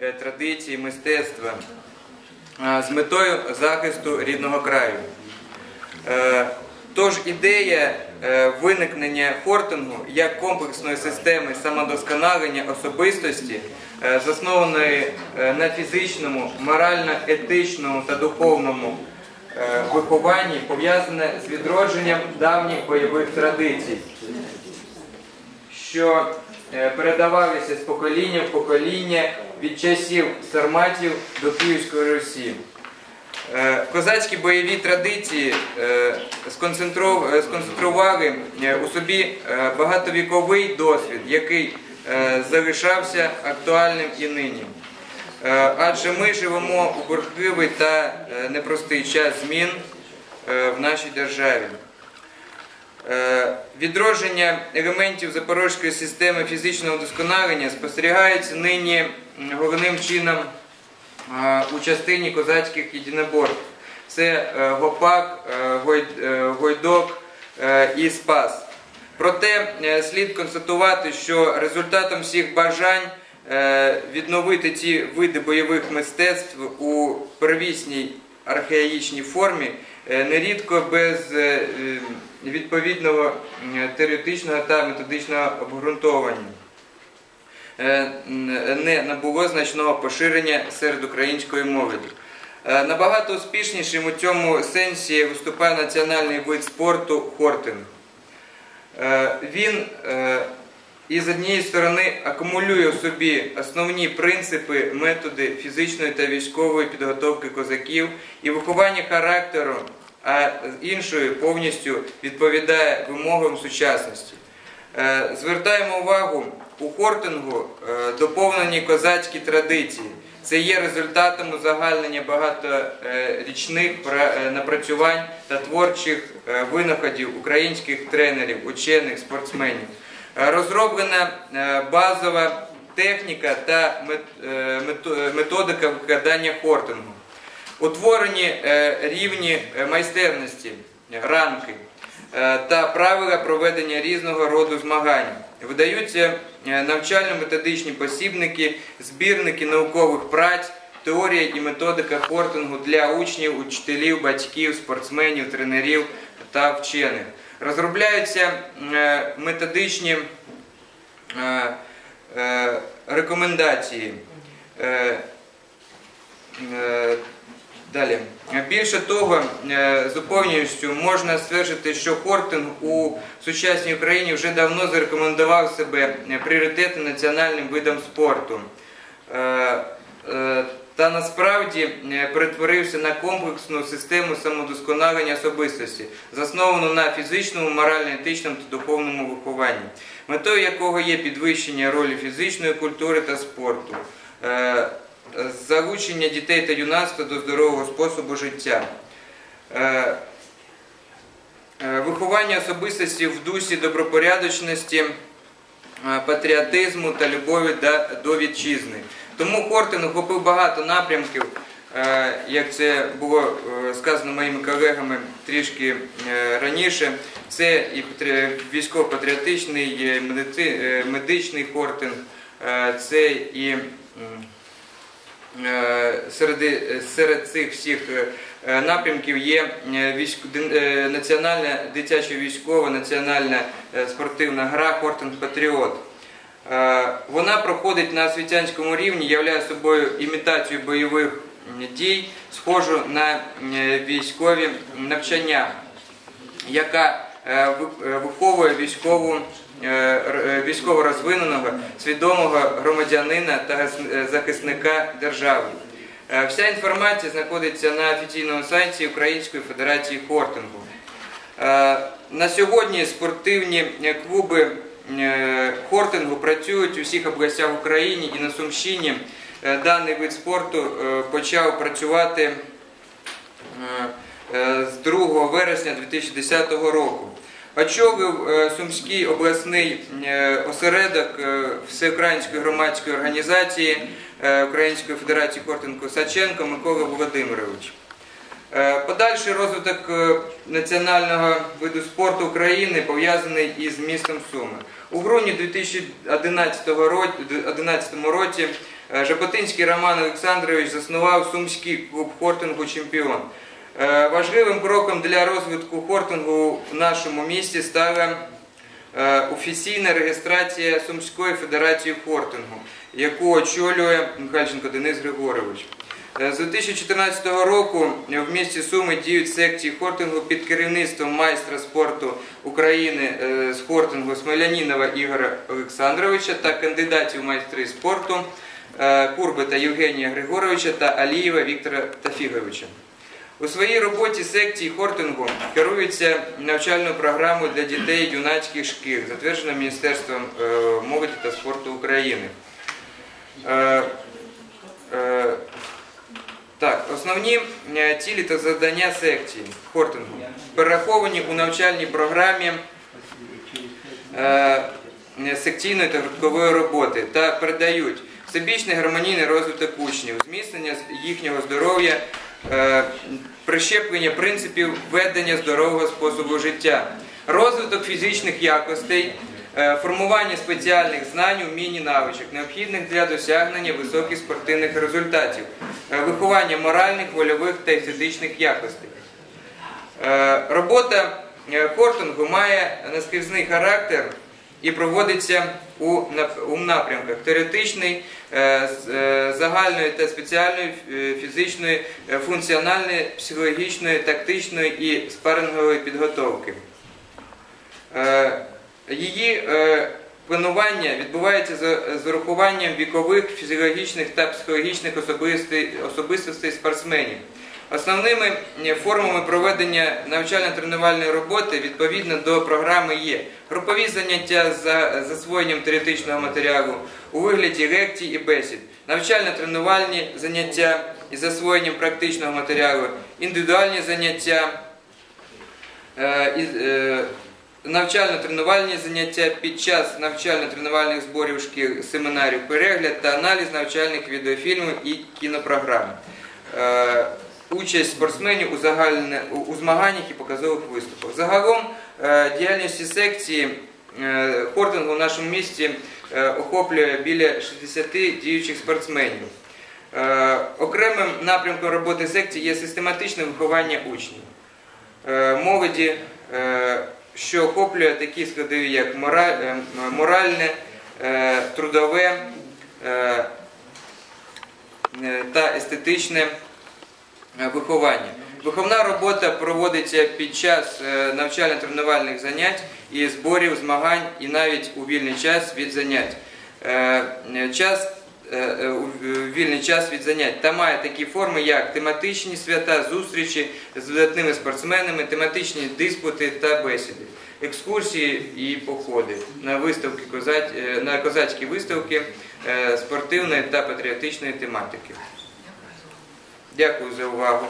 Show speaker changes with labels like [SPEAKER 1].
[SPEAKER 1] е, традиції мистецтва з метою захисту рідного краю. Е, Тож ідея е, виникнення хортингу як комплексної системи самодосконалення особистості, заснованої на фізичному, морально-етичному та духовному вихованні, пов'язана з відродженням давніх бойових традицій що передавалися з покоління в покоління від часів сарматів до Київської Русі. Е, Козацькі бойові традиції е, е, сконцентрували у собі багатовіковий досвід, який залишався актуальним і нині. Адже ми живемо у бурхливий та непростий час змін в нашій державі. Е, Відродження елементів запорозької системи фізичного вдосконалення спостерігається нині головним чином е, у частині козацьких єдиноборств. Це е, гопак, гой- гойдок і спас. Проте слід констатувати, що результатом всіх бажань відновити ці види бойових мистецтв у первісній архаїчній формі е, нерідко без е, е, відповідного теоретичного та методичного обґрунтовування е, не набуло значного поширення серед української молоді. Набагато успішнішим у цьому сенсі виступає національний вид спорту хортинг. Він е, із однієї сторони акумулює в собі основні принципи, методи фізичної та військової підготовки козаків і виховання характеру, а з іншої повністю відповідає вимогам сучасності. Е, Звертаємо увагу у хортингу е, доповнені козацькі традиції. Це є результатом узагальнення багаторічних е, напрацювань та творчих винаходів українських тренерів, учених, спортсменів. Е, Розроблена е, базова техніка та е, мето- методика викладання хортингу. Утворені рівні майстерності, ранки та правила проведення різного роду змагань. Видаються навчально-методичні посібники, збірники наукових праць, теорія і методика хортингу для учнів, учителів, батьків, спортсменів, тренерів та вчених. Розробляються е, методичні е, е, рекомендації. Далі. Більше того, з упевненістю можна стверджувати, що хортинг у сучасній Україні вже давно зарекомендував себе пріоритетним національним видом спорту. Та насправді е, перетворився на комплексну систему самодосконалення особистості, засновану на фізичному, морально-етичному та духовному вихованні, метою якого є підвищення ролі фізичної культури та спорту. Е, залучення дітей та юнацтва до здорового способу життя. Е, Виховання особистості в дусі добропорядочності, патріотизму та любові до вітчизни. Тому Хортин охопив багато напрямків, е, як це було е, сказано моїми колегами трішки е, раніше. Це і військово-патріотичний, і медичний хортинг, це і серед, серед цих всіх напрямків є національна дитяча військова, національна спортивна гра Хортинг Патріот. Е, Вона проходить на освітянському рівні, являє собою імітацію бойових дій, схожу на військові навчання яка е, е, виховує військову, військово розвиненого, свідомого громадянина та захисника держави. Вся інформація знаходиться на офіційному сайті Української Федерації хортингу. На сьогодні спортивні клуби хортингу працюють у всіх областях України і на Сумщині. Е, Даний вид спорту е, почав працювати е, е, з 2 вересня 2010 року. Очолив е, Сумський обласний е, осередок е, Всеукраїнської громадської організації е, Української Федерації Хортингу Саченко Микола Володимирович. Е, Подальший розвиток е, національного виду спорту України пов'язаний із містом Суми. У грудні 2011 році, 2011 році Е, Жаботинський Роман Олександрович заснував Сумський клуб хортингу Чемпіон. Важливим кроком для розвитку хортингу в нашому місті стала офіційна реєстрація Сумської федерації хортингу, яку очолює Михальченко Денис Григорович. Е, З 2014 року в місті Суми діють секції хортингу під керівництвом майстра спорту України е, з хортингу Смолянінова Ігоря Олександровича та кандидатів майстри спорту е, Курбита Євгенія Григоровича та Алієва Віктора Тафіговича. У своїй роботі секції хортингу керуються навчальною програмою для дітей юнацьких шкіл, затвердженою Міністерством молоді та спорту України. Основні е, цілі та завдання секції. Хортингу. Перераховані у навчальній програмі е, секційної та гурткової роботи та передають всебічний гармонійний розвиток учнів, зміцнення їхнього здоров'я, е, прищеплення принципів ведення здорового способу життя, розвиток фізичних якостей, формування спеціальних знань, умінь і навичок, необхідних для досягнення високих спортивних результатів, виховання моральних, вольових та естетичних якостей. Е, Робота е, хортингу має наскрізний характер і проводиться у напрямках теоретичної, е, е, загальної та спеціальної е, фізичної, е, функціональної, психологічної, тактичної і спарингової підготовки. Е, Її е, планування відбувається з урахуванням вікових, фізіологічних та психологічних особистостей, особистостей спортсменів. Основними е, формами проведення навчально-тренувальної роботи відповідно до програми є групові заняття за засвоєнням теоретичного матеріалу у вигляді лекцій і бесід, навчально-тренувальні заняття із засвоєнням практичного матеріалу, індивідуальні заняття, е, е, навчально-тренувальні заняття під час навчально-тренувальних зборів шкіл, семінарів, перегляд та аналіз навчальних відеофільмів і кінопрограм. Е, Участь спортсменів у, загальне, у- змаганнях і показових виступах. Загалом е, діяльності секції е, хортингу в нашому місті е, охоплює біля 60 діючих спортсменів. Окремим напрямком роботи секції є систематичне виховання учнів молоді, що охоплює такі складові, як е, моральне, е, трудове е, та естетичне виховання. Виховна робота проводиться під час навчально-тренувальних занять і зборів, змагань, і навіть у вільний час від занять. Час у вільний час від занять та має такі форми, як тематичні свята, зустрічі з видатними спортсменами, тематичні диспути та бесіди, екскурсії і походи на виставки е, на козацькі виставки е, спортивної та патріотичної тематики. Дякую за увагу.